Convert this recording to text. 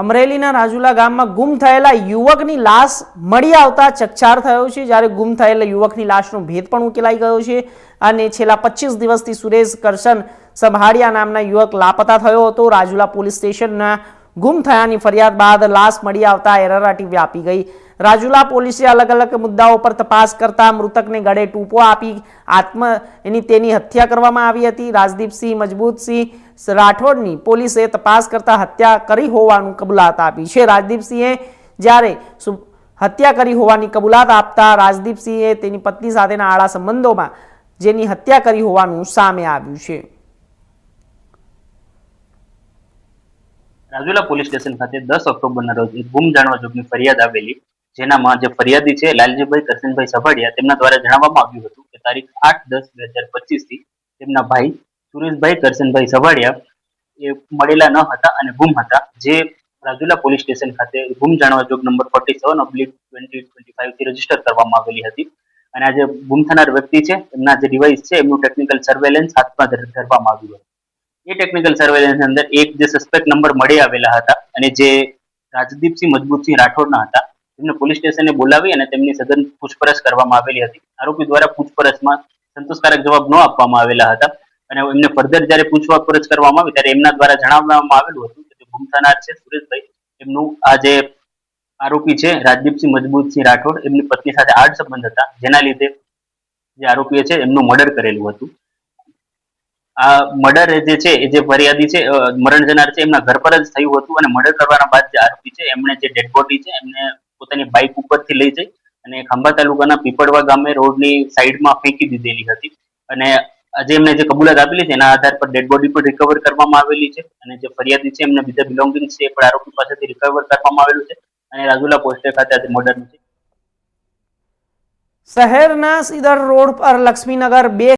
અમરેલીના રાજુલા ગામમાં ગુમ થયેલા યુવકની લાશ મળી આવતા ચકચાર થયો છે. જ્યારે ગુમ થયેલા યુવકની લાશનો ભેદ પણ ઉકેલાઈ ગયો છે અને છેલ્લા પચીસ દિવસથી સુરેશ કરશન સંભાળિયા નામના યુવક લાપતા થયો હતો. રાજુલા પોલીસ સ્ટેશનના ગુમ થયાની ફરિયાદ બાદ લાશ મળી આવતા એરરાટી વ્યાપી ગઈ. રાજુલા પોલીસે અલગ અલગ મુદ્દાઓ પર તપાસ કરતા મૃતકને ગળે ટૂંપો આપી આત્મ એની તેની હત્યા કરવામાં આવી હતી. રાજદીપસિંહ, મજબૂતસિંહ રાઠોડની પોલીસે તપાસ કરતા હત્યા કરી હોવાનું કબૂલાત આપી છે. રાજદીપસિંહે જ્યારે હત્યા કરી હોવાની કબૂલાત આપતા રાજદીપસિંહે તેની પત્ની સાથેના આડા સંબંધોમાં જેની હત્યા કરી હોવાનું સામે આવ્યું છે. રાજુલા પોલીસ સ્ટેશન ખાતે દસ ઓક્ટોબરના રોજ ગુમ જાણવા જોગની ફરિયાદ આવેલી જેનામાં જે ફરિયાદી છે, લાલજીભાઈ કરશનભાઈ સભાડિયા, તેમના દ્વારા જણાવવામાં આવ્યું હતું કે તારીખ આઠ દસ બે હજાર પચીસથી તેમના ભાઈ સુરેશભાઈ કરશનભાઈ સભાડિયા એ મળેલા ન હતા અને ગુમ હતા. જે રાજુલા પોલીસ સ્ટેશન ખાતે ગુમ જાણવા જોગ number forty seven oblique twenty twenty ફાઈવથી register કરવામાં આવેલી હતી. અને આ જે ગુમ થનાર વ્યક્તિ છે, એમના જે ડિવાઇસ છે, એમનું ટેકનિકલ સર્વેલન્સ હાથમાં ધરવામાં આવ્યું હતું. એ ટેકનિકલ સર્વેલન્સ અંદર એક જે સસ્પેક્ટ નંબર મળી આવેલા હતા અને જે રાજદીપસિંહ મજબૂતસિંહ રાઠોડના હતા તેમને પોલીસ સ્ટેશને બોલાવી અને તેમની સઘન પૂછપરછ કરવામાં આવેલી હતી. આરોપી દ્વારા પૂછપરછમાં સંતોષકારક જવાબ ન આપવામાં આવેલા હતા અને એમને ફર્ધર જ્યારે પૂછપરછ કરવામાં આવી ત્યારે એમના દ્વારા જણાવવામાં આવેલું હતું કે ગુમ થનાર છે સુરેશભાઈ, એમનું આ જે આરોપી છે રાજદીપસિંહ મજબૂતસિંહ રાઠોડ, એમની પત્ની સાથે આડ સંબંધ હતા, જેના લીધે જે આરોપીએ છે એમનું મર્ડર કરેલું હતું. આ મર્ડર જે છે, એ જે ફરિયાદી છે મરણ જનાર છે, એમના ઘર પર જ થયું હતું અને મર્ડર કરવાના બાદ જે આરોપી છે, એમણે જે ડેડ બોડી છે, એમને પોતાની બાઇક ઉપરથી લઈ જઈ અને ખાંભા તાલુકાના પીપળવા ગામે રોડની સાઈડમાં ફેંકી દીધેલી હતી. અને આજે એમને જે કબૂલાત આપેલી છે એના આધાર પર ડેડ બોડી પણ રિકવર કરવામાં આવેલી છે અને જે ફરિયાદી છે એમને બીજા બિલોંગિંગ છે એ પણ આરોપી પાસેથી રિકવર કરવામાં આવેલું છે અને રાજુલા પોસ્ટે ખાતે આજે મર્ડરનું છે. શહેરના સીધર રોડ પર લક્ષ્મીનગર બે